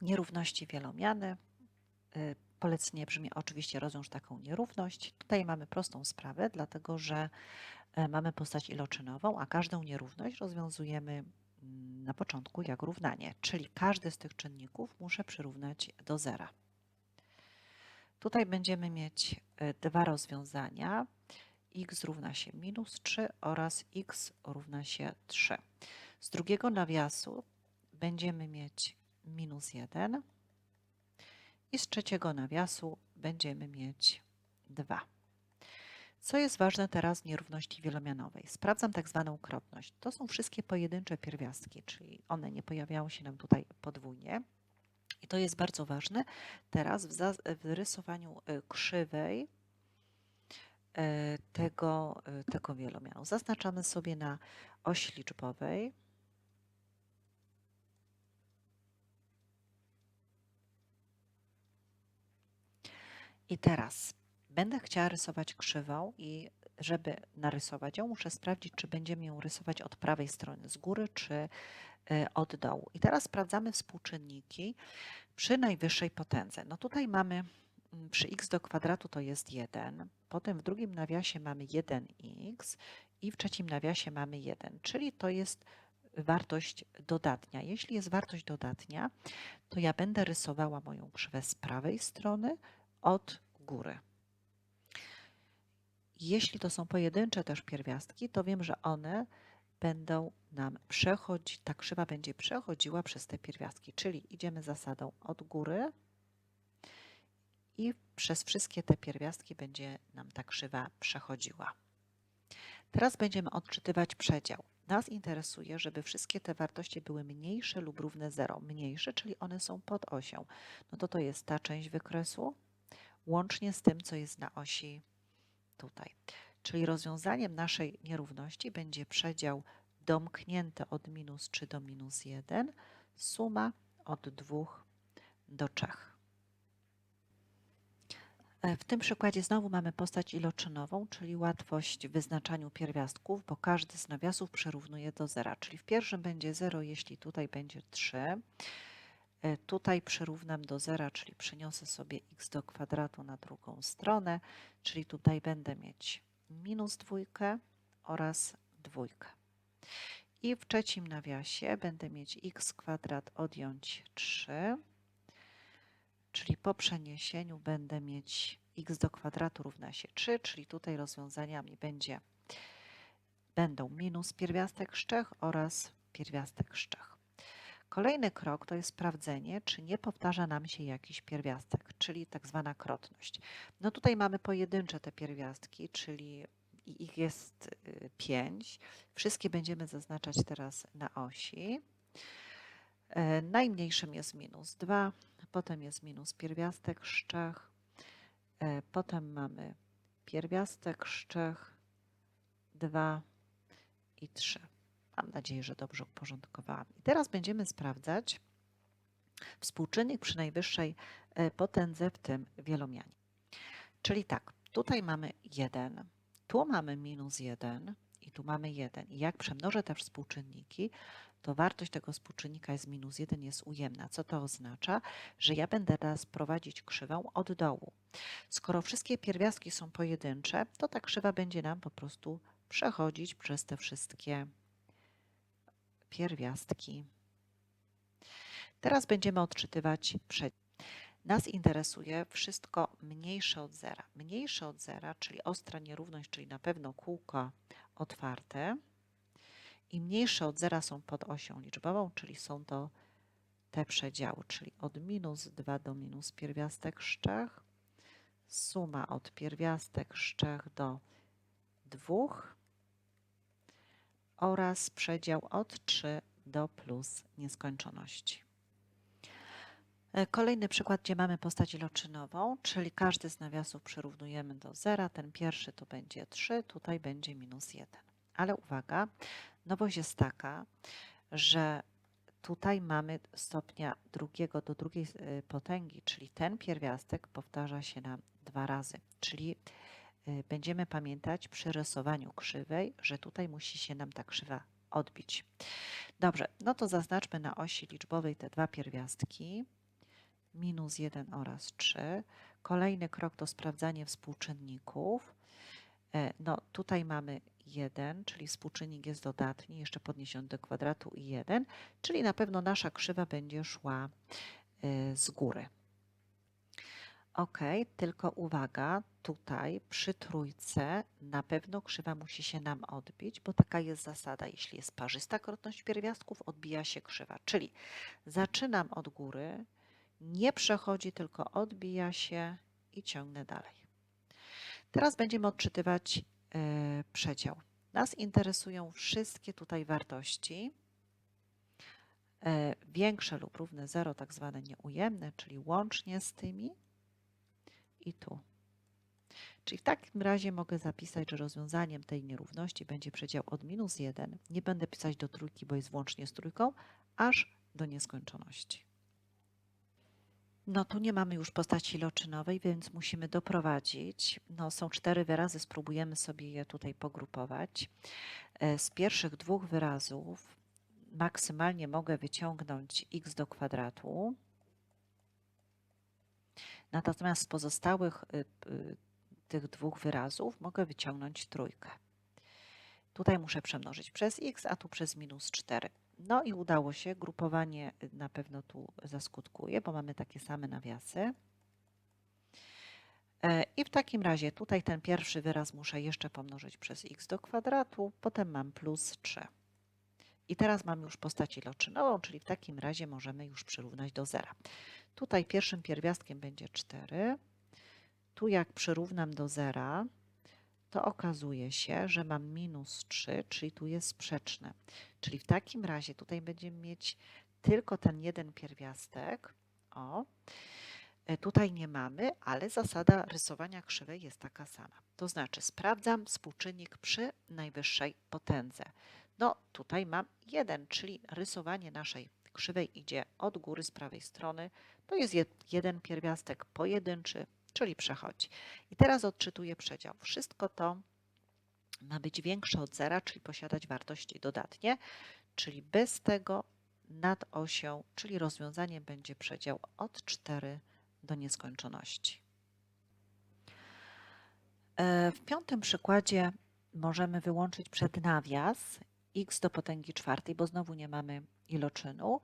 Nierówności wielomiany. Y, Polecenie brzmi oczywiście rozwiąż taką nierówność. Tutaj mamy prostą sprawę, dlatego że e, mamy postać iloczynową, a każdą nierówność rozwiązujemy mm, na początku jak równanie, czyli każdy z tych czynników muszę przyrównać do zera. Tutaj będziemy mieć e, dwa rozwiązania. x równa się minus 3 oraz x równa się 3. Z drugiego nawiasu będziemy mieć minus 1 i z trzeciego nawiasu będziemy mieć 2. Co jest ważne teraz w nierówności wielomianowej? Sprawdzam tak zwaną krotność. To są wszystkie pojedyncze pierwiastki, czyli one nie pojawiają się nam tutaj podwójnie. I to jest bardzo ważne teraz w, w rysowaniu y, krzywej y, tego, y, tego wielomianu. Zaznaczamy sobie na osi liczbowej I teraz będę chciała rysować krzywą i żeby narysować ją, muszę sprawdzić, czy będziemy ją rysować od prawej strony, z góry, czy y, od dołu. I teraz sprawdzamy współczynniki przy najwyższej potędze. No tutaj mamy mm, przy x do kwadratu to jest 1, potem w drugim nawiasie mamy 1x i w trzecim nawiasie mamy 1, czyli to jest wartość dodatnia. Jeśli jest wartość dodatnia, to ja będę rysowała moją krzywę z prawej strony, od góry. Jeśli to są pojedyncze też pierwiastki, to wiem, że one będą nam przechodzić, ta krzywa będzie przechodziła przez te pierwiastki, czyli idziemy zasadą od góry i przez wszystkie te pierwiastki będzie nam ta krzywa przechodziła. Teraz będziemy odczytywać przedział. Nas interesuje, żeby wszystkie te wartości były mniejsze lub równe 0. Mniejsze, czyli one są pod osią. No to to jest ta część wykresu, łącznie z tym, co jest na osi tutaj. Czyli rozwiązaniem naszej nierówności będzie przedział domknięty od minus 3 do minus 1, suma od 2 do 3. E, w tym przykładzie znowu mamy postać iloczynową, czyli łatwość w wyznaczaniu pierwiastków, bo każdy z nawiasów przyrównuje do zera. Czyli w pierwszym będzie 0, jeśli tutaj będzie 3. E, tutaj przyrównam do zera, czyli przeniosę sobie x do kwadratu na drugą stronę, czyli tutaj będę mieć minus dwójkę oraz dwójkę. I w trzecim nawiasie będę mieć x kwadrat odjąć 3, czyli po przeniesieniu będę mieć x do kwadratu równa się 3, czyli tutaj rozwiązaniami będzie, będą minus pierwiastek szczech oraz pierwiastek szczech. Kolejny krok to jest sprawdzenie, czy nie powtarza nam się jakiś pierwiastek, czyli tak zwana krotność. No tutaj mamy pojedyncze te pierwiastki, czyli ich jest 5. Wszystkie będziemy zaznaczać teraz na osi. E, najmniejszym jest minus 2, potem jest minus pierwiastek szczech, e, potem mamy pierwiastek szczech 2 i 3. Mam nadzieję, że dobrze uporządkowałam. I teraz będziemy sprawdzać współczynnik przy najwyższej e, potędze w tym wielomianie. Czyli tak, tutaj mamy 1, tu mamy minus 1 i tu mamy 1. I jak przemnożę te współczynniki, to wartość tego współczynnika jest minus 1, jest ujemna. Co to oznacza? Że ja będę teraz prowadzić krzywą od dołu. Skoro wszystkie pierwiastki są pojedyncze, to ta krzywa będzie nam po prostu przechodzić przez te wszystkie pierwiastki. Teraz będziemy odczytywać przed. Nas interesuje wszystko mniejsze od zera. Mniejsze od zera, czyli ostra nierówność, czyli na pewno kółko otwarte. I mniejsze od zera są pod osią liczbową, czyli są to te przedziały, czyli od minus 2 do minus pierwiastek szczech, suma od pierwiastek szczech do 2 oraz przedział od 3 do plus nieskończoności. E, kolejny przykład, gdzie mamy postać iloczynową, czyli każdy z nawiasów przyrównujemy do zera. Ten pierwszy to będzie 3, tutaj będzie minus 1. Ale uwaga, nowość jest taka, że tutaj mamy stopnia drugiego do drugiej e, potęgi, czyli ten pierwiastek powtarza się nam dwa razy, czyli będziemy pamiętać przy rysowaniu krzywej, że tutaj musi się nam ta krzywa odbić. Dobrze, no to zaznaczmy na osi liczbowej te dwa pierwiastki. minus 1 oraz 3. Kolejny krok to sprawdzanie współczynników. E, No, tutaj mamy 1, czyli współczynnik jest dodatni, jeszcze podniesiony do kwadratu i 1, czyli na pewno nasza krzywa będzie szła y, z góry. Ok, tylko uwaga, tutaj przy trójce na pewno krzywa musi się nam odbić, bo taka jest zasada. Jeśli jest parzysta krotność pierwiastków, odbija się krzywa. Czyli zaczynam od góry, nie przechodzi, tylko odbija się i ciągnę dalej. Teraz będziemy odczytywać e, przedział. Nas interesują wszystkie tutaj wartości. e, Większe lub równe 0, tak zwane nieujemne, czyli łącznie z tymi i tu. Czyli w takim razie mogę zapisać, że rozwiązaniem tej nierówności będzie przedział od minus 1. Nie będę pisać do trójki, bo jest włącznie z trójką, aż do nieskończoności. No tu nie mamy już postaci loczynowej, więc musimy doprowadzić. No, są cztery wyrazy, spróbujemy sobie je tutaj pogrupować. E, Z pierwszych dwóch wyrazów maksymalnie mogę wyciągnąć x do kwadratu. Natomiast z pozostałych y, y, tych dwóch wyrazów mogę wyciągnąć trójkę. Tutaj muszę przemnożyć przez x, a tu przez minus 4. No i udało się, grupowanie y, na pewno tu zaskutkuje, bo mamy takie same nawiasy. E, I w takim razie tutaj ten pierwszy wyraz muszę jeszcze pomnożyć przez x do kwadratu, potem mam plus 3. I teraz mam już postaci loczynową, czyli w takim razie możemy już przyrównać do zera. Tutaj pierwszym pierwiastkiem będzie 4. Tu jak przyrównam do zera, to okazuje się, że mam minus 3, czyli tu jest sprzeczne. Czyli w takim razie tutaj będziemy mieć tylko ten jeden pierwiastek. O, E, tutaj nie mamy, ale zasada rysowania krzywej jest taka sama. To znaczy sprawdzam współczynnik przy najwyższej potędze. No tutaj mam 1, czyli rysowanie naszej krzywej idzie od góry z prawej strony. To jest jed- jeden pierwiastek pojedynczy, czyli przechodzi. I teraz odczytuję przedział. Wszystko to ma być większe od zera, czyli posiadać wartości dodatnie, czyli bez tego nad osią, czyli rozwiązaniem będzie przedział od 4 do nieskończoności. E, W piątym przykładzie możemy wyłączyć przed nawias x do potęgi czwartej, bo znowu nie mamy iloczynu.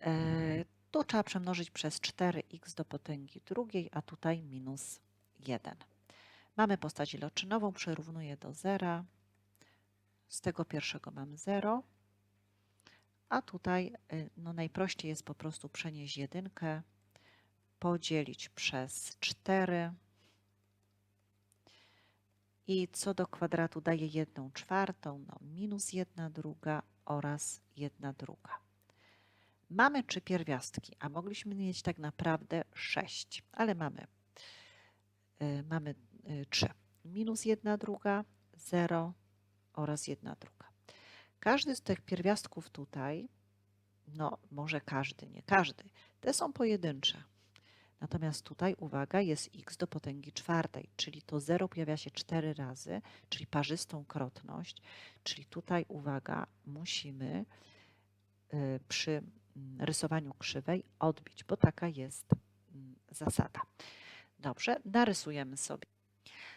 E, Tu trzeba przemnożyć przez 4x do potęgi drugiej, a tutaj minus 1. Mamy postać ilotynową, przyrównuję do zera. Z tego pierwszego mam 0. A tutaj y, no, najprościej jest po prostu przenieść jedynkę, podzielić przez 4. I co do kwadratu daje 1 czwartą, no minus 1 druga oraz 1 druga. Mamy trzy pierwiastki, a mogliśmy mieć tak naprawdę 6, ale mamy, y, mamy y, 3. Minus 1 druga, 0 oraz 1 druga. Każdy z tych pierwiastków tutaj, no może każdy, nie każdy, te są pojedyncze. Natomiast tutaj, uwaga, jest x do potęgi czwartej, czyli to 0 pojawia się 4 razy, czyli parzystą krotność, czyli tutaj, uwaga, musimy y, przy mm, rysowaniu krzywej odbić, bo taka jest mm, zasada. Dobrze, narysujemy sobie.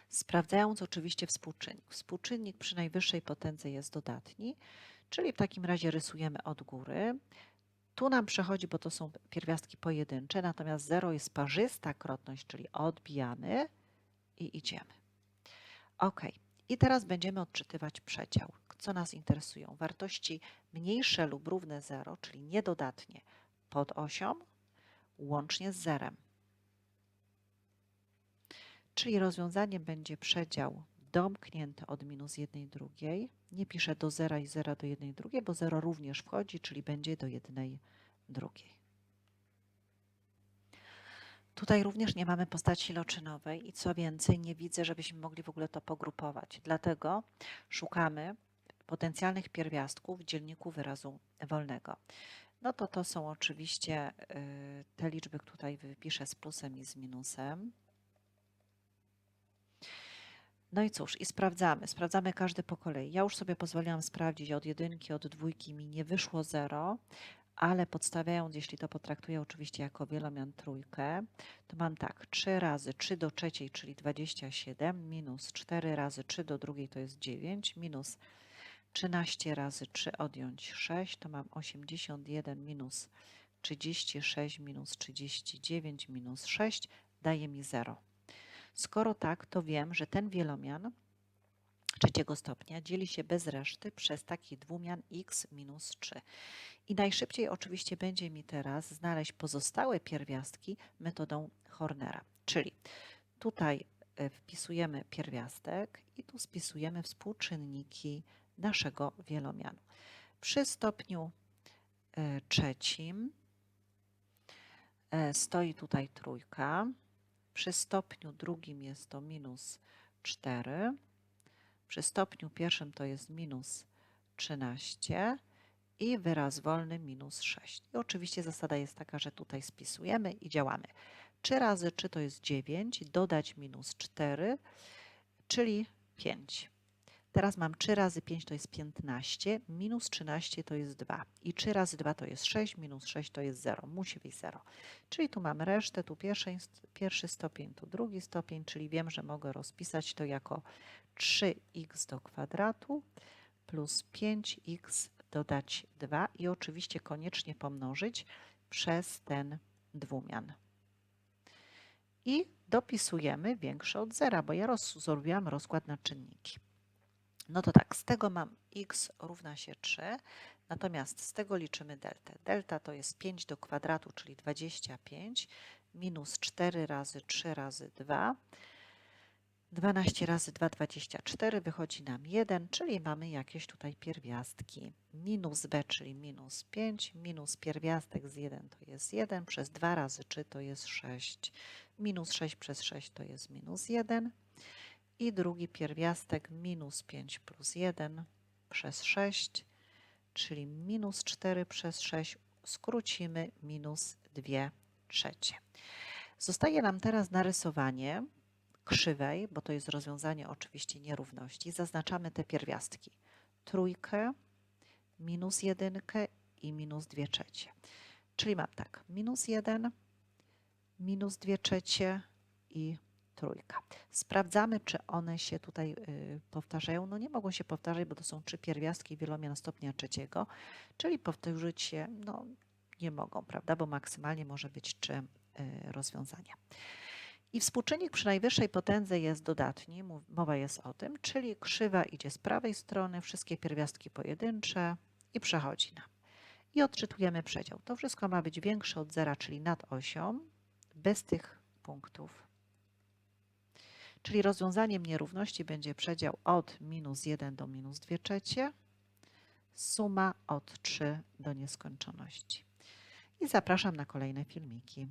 Sprawdzając oczywiście współczynnik. Współczynnik przy najwyższej potędze jest dodatni, czyli w takim razie rysujemy od góry. Tu nam przechodzi, bo to są pierwiastki pojedyncze, natomiast 0 jest parzysta krotność, czyli odbijamy i idziemy. Ok. I teraz będziemy odczytywać przedział. Co nas interesują? Wartości mniejsze lub równe 0, czyli niedodatnie pod osią, łącznie z zerem. Czyli rozwiązaniem będzie przedział domknięty od minus 1 drugiej. Nie piszę do 0 i 0 do 1 drugiej, bo 0 również wchodzi, czyli będzie do 1 drugiej. Tutaj również nie mamy postaci loczynowej i co więcej, nie widzę, żebyśmy mogli w ogóle to pogrupować. Dlatego szukamy potencjalnych pierwiastków w dzielniku wyrazu wolnego. No to to są oczywiście y, te liczby, które tutaj wypiszę z plusem i z minusem. No i cóż, i sprawdzamy. Sprawdzamy każdy po kolei. Ja już sobie pozwoliłam sprawdzić od jedynki, od dwójki mi nie wyszło 0, ale podstawiając, jeśli to potraktuję oczywiście jako wielomian trójkę, to mam tak, 3 razy 3 do trzeciej, czyli 27, minus 4 razy 3 do drugiej to jest 9, minus 13 razy 3 odjąć 6, to mam 81 minus 36 minus 39 minus 6 daje mi 0. Skoro tak, to wiem, że ten wielomian trzeciego stopnia dzieli się bez reszty przez taki dwumian x minus 3. I najszybciej oczywiście będzie mi teraz znaleźć pozostałe pierwiastki metodą Hornera. Czyli tutaj e, wpisujemy pierwiastek i tu spisujemy współczynniki naszego wielomianu. Przy stopniu e, trzecim e, stoi tutaj trójka. Przy stopniu drugim jest to minus 4. Przy stopniu pierwszym to jest minus 13 i wyraz wolny minus 6. I oczywiście zasada jest taka, że tutaj spisujemy i działamy. 3 razy 3 to jest 9, dodać minus 4, czyli 5. Teraz mam 3 razy 5 to jest 15, minus 13 to jest 2 i 3 razy 2 to jest 6, minus 6 to jest 0, musi być 0. Czyli tu mam resztę, tu pierwszy, pierwszy stopień, tu drugi stopień, czyli wiem, że mogę rozpisać to jako 3x do kwadratu plus 5x dodać 2 i oczywiście koniecznie pomnożyć przez ten dwumian. I dopisujemy większe od zera, bo ja roz, zrobiłam rozkład na czynniki. No to tak, z tego mam x równa się 3, natomiast z tego liczymy deltę. Delta to jest 5 do kwadratu, czyli 25, minus 4 razy 3 razy 2, 12 razy 2, 24, wychodzi nam 1, czyli mamy jakieś tutaj pierwiastki. Minus b, czyli minus 5, minus pierwiastek z 1 to jest 1, przez 2 razy 3 to jest 6, minus 6 przez 6 to jest minus 1 i drugi pierwiastek minus 5 plus 1 przez 6, czyli minus 4 przez 6, skrócimy minus 2 trzecie. Zostaje nam teraz narysowanie krzywej, bo to jest rozwiązanie oczywiście nierówności, zaznaczamy te pierwiastki. Trójkę, minus jedynkę i minus dwie trzecie. Czyli mam tak, minus jeden, minus dwie trzecie i trójka. Sprawdzamy, czy one się tutaj y, powtarzają. No nie mogą się powtarzać, bo to są trzy pierwiastki wielomian stopnia trzeciego, czyli powtórzyć się no, nie mogą, prawda, bo maksymalnie może być trzy y, rozwiązania. I współczynnik przy najwyższej potędze jest dodatni, mowa jest o tym, czyli krzywa idzie z prawej strony, wszystkie pierwiastki pojedyncze i przechodzi nam. I odczytujemy przedział. To wszystko ma być większe od zera, czyli nad osią, bez tych punktów. Czyli rozwiązaniem nierówności będzie przedział od minus 1 do minus 2 trzecie, suma od 3 do nieskończoności. I zapraszam na kolejne filmiki.